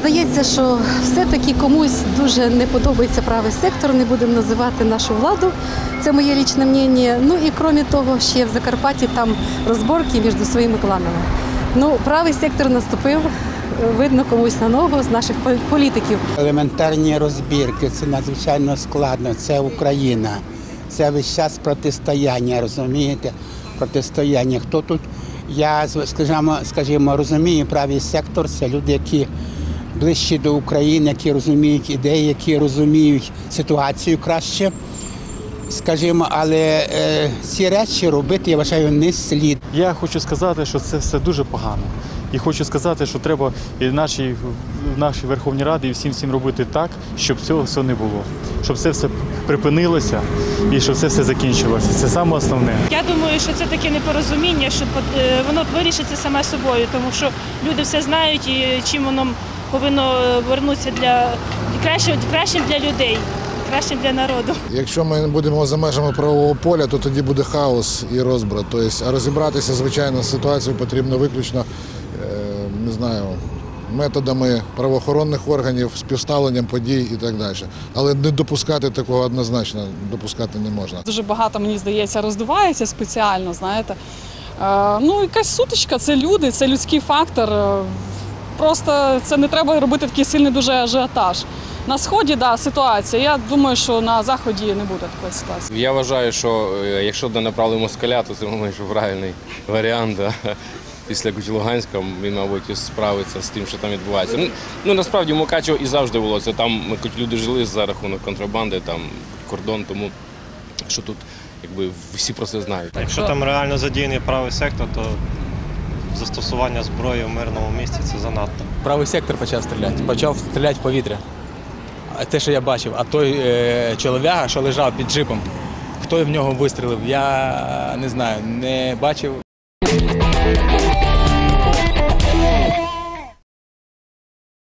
здається, що все-таки комусь дуже не подобається правий сектор, не будемо називати нашу владу. Це моє лічне мнення. Ну і крім того, ще в Закарпатті там розборки між своїми кланами. Ну, правий сектор наступив, видно комусь на ногу з наших політиків. Елементарні розбірки це надзвичайно складно. Це Україна. Це весь час протистояння, розумієте? Протистояння. Хто тут? Я скажімо, скажімо, розумію, правий сектор це люди, які ближчі до України, які розуміють ідеї, які розуміють ситуацію краще. Скажімо, але е, ці речі робити, я вважаю, не слід. Я хочу сказати, що це все дуже погано. І хочу сказати, що треба і нашій, в нашій Верховній Раді і всім всім робити так, щоб цього всього не було. Щоб це все припинилося і щоб це все закінчилося. Це саме основне. Я думаю, що це таке непорозуміння, що е, воно вирішиться саме собою, тому що люди все знають і чим воно повинно вернутися для кращим, кращим для людей, кращим для народу. Якщо ми будемо за межами правового поля, то тоді буде хаос і розбрат. Тобто, а розібратися, звичайно, з ситуацією потрібно виключно, е, не знаю, методами правоохоронних органів, співставленням подій і так далі. Але не допускати такого однозначно допускати не можна. Дуже багато, мені здається, роздувається спеціально, знаєте. Е, ну, якась сутичка, це люди, це людський фактор. Просто це не треба робити такий сильний дуже ажіотаж. На сході, да, ситуація. Я думаю, що на заході не буде такої ситуації. Я вважаю, що е, якщо б направили москаля, то це мабуть, що правильний варіант. Да. Після Луганська він, мабуть, справиться з тим, що там відбувається. Ну, ну насправді Мукачево і завжди було. Це там хоч люди жили за рахунок контрабанди, там кордон, тому що тут якби всі про це знають. Якщо там реально задіяний правий сектор, то застосування зброї в мирному місці це занадто. Правий сектор почав стріляти, почав стріляти в повітря. Те, що я бачив, а той е, чолов'яга, що лежав під джипом, хто в нього вистрілив, я не знаю, не бачив.